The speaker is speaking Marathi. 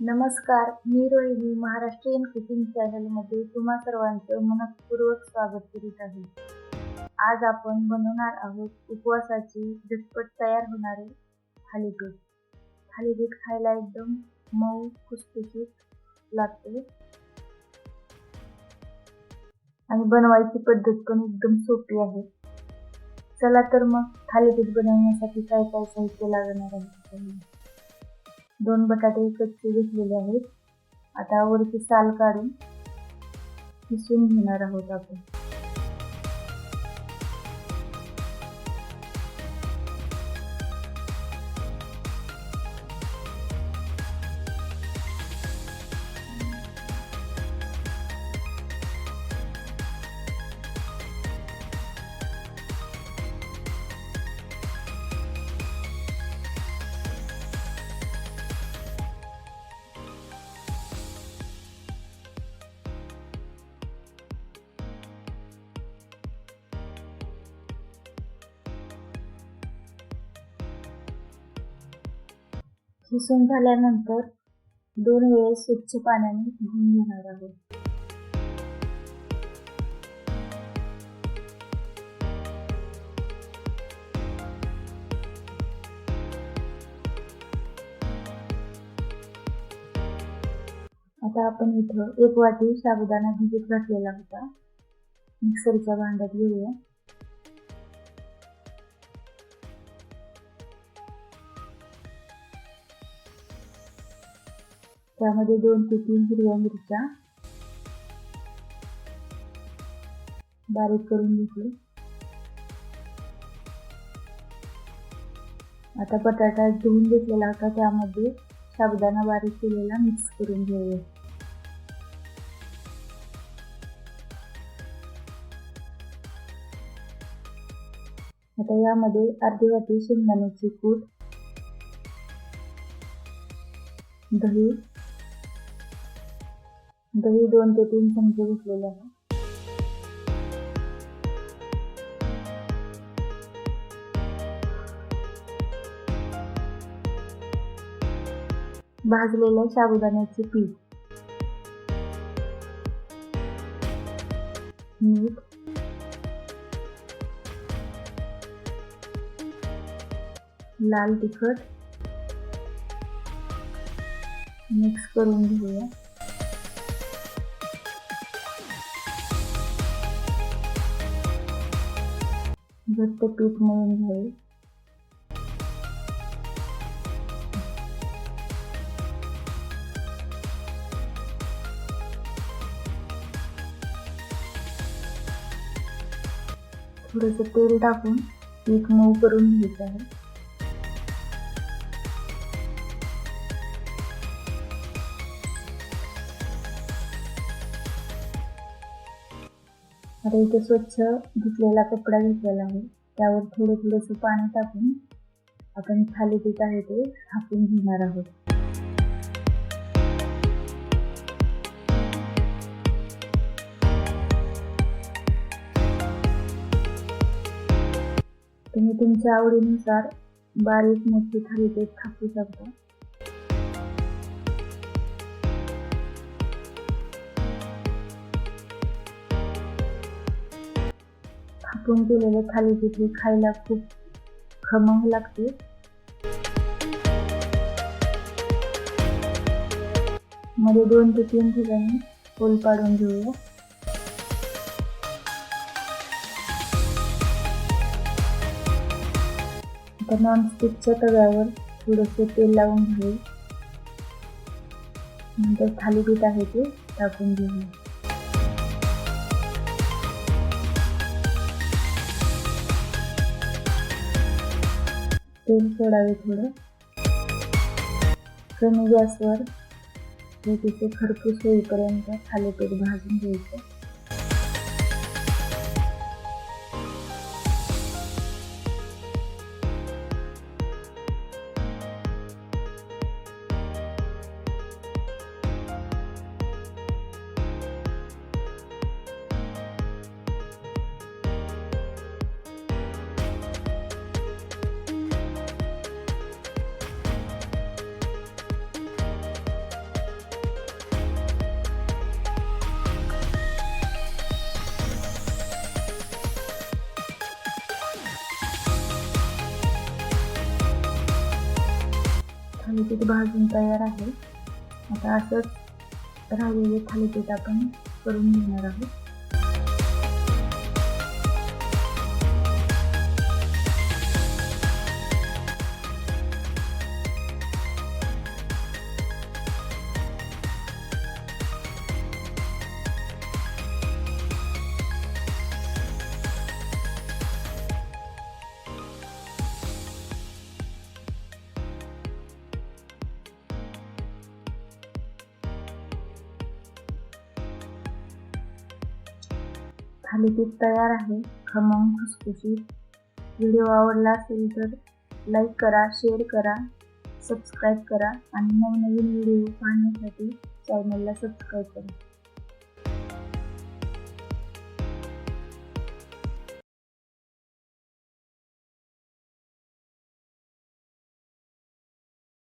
नमस्कार मी रोहिणी महाराष्ट्रीयन कुकिंग चॅनलमध्ये तुम्हा सर्वांचं मनपूर्वक स्वागत करीत आहे. आज आपण बनवणार आहोत उपवासाची झटपट तयार होणारे थालीपीठ. थालीपीठ खायला एकदम मऊ खुसखुशीत लागते. आणि बनवायची पद्धत पण एकदम सोपी आहे. चला तर मग थालीपीठ बनवण्यासाठी काय काय साहित्य लागणार आहे? दोन बटाटे कच्चे घेतलेले आहेत. आता वरची साल काढून किसून घेणार आहोत आपण. किसून झाल्यानंतर दोन वेळेस स्वच्छ पाण्याने धुवून घेणार आहोत. आता आपण इथं एक वाटी साबुदाणा भिजत घातलेला होता. मिक्सरच्या भांड्यात घेऊया. त्यामध्ये दोन ते तीन हिरव्या मिरच्या बारीक करून घेतले. आता बटाटा धुवून घेतलेला होता त्यामध्ये साबुदाणा बारीक केलेला मिक्स करून घेऊया. आता यामध्ये अर्धी वाटी शेंगदाण्याची कूट दही दही दोन ते तीन चमचे घेतलेले आहे भाजलेल्या साबुदाण्याचे पीठ. मीठ. लाल तिखट. मिक्स करून घेऊया. घट्ट पीठ मळून घ्यावे थोडंसं तेल टाकून पीठ मऊ करून घ्यायचं आहे. आता इथे स्वच्छ धुतलेला कपडा घेतलेला आहे. त्यावर थोडं थोडंसं पाणी टाकून आपण थालीपीठ आहे ते थापून घेणार आहोत. तुम्ही तुमच्या आवडीनुसार बारीक मोठी थालीपीठ थापू शकता. थापून केलेले थालीपीठ हे खायला खूप खमंग लागते. मध्ये दोन ते तीन ठिकाणी पोल पाडून घेऊया. आता नॉनस्टिकच्या तव्यावर थोडंसं तेल लावून घेऊ. नंतर थालीपीठ आहे ते टाकून घेऊया. तेल सोडावे थोडं. कमी गॅसवर हे तिथे खरपूस होईपर्यंत थालीपीठ भाजून घ्यायचं. थालीपीठ भाजून तयार आहे. आता असंच राहिलेले थालीपीठ आपण करून घेणार आहोत. थालीपीठ तयार आहे. खमंग खुसखुशीत व्हिडिओ आवडला असेल तर लाईक करा शेअर करा सबस्क्राईब करा आणि नवनवीन व्हिडिओ पाहण्यासाठी चॅनलला सबस्क्राईब करा.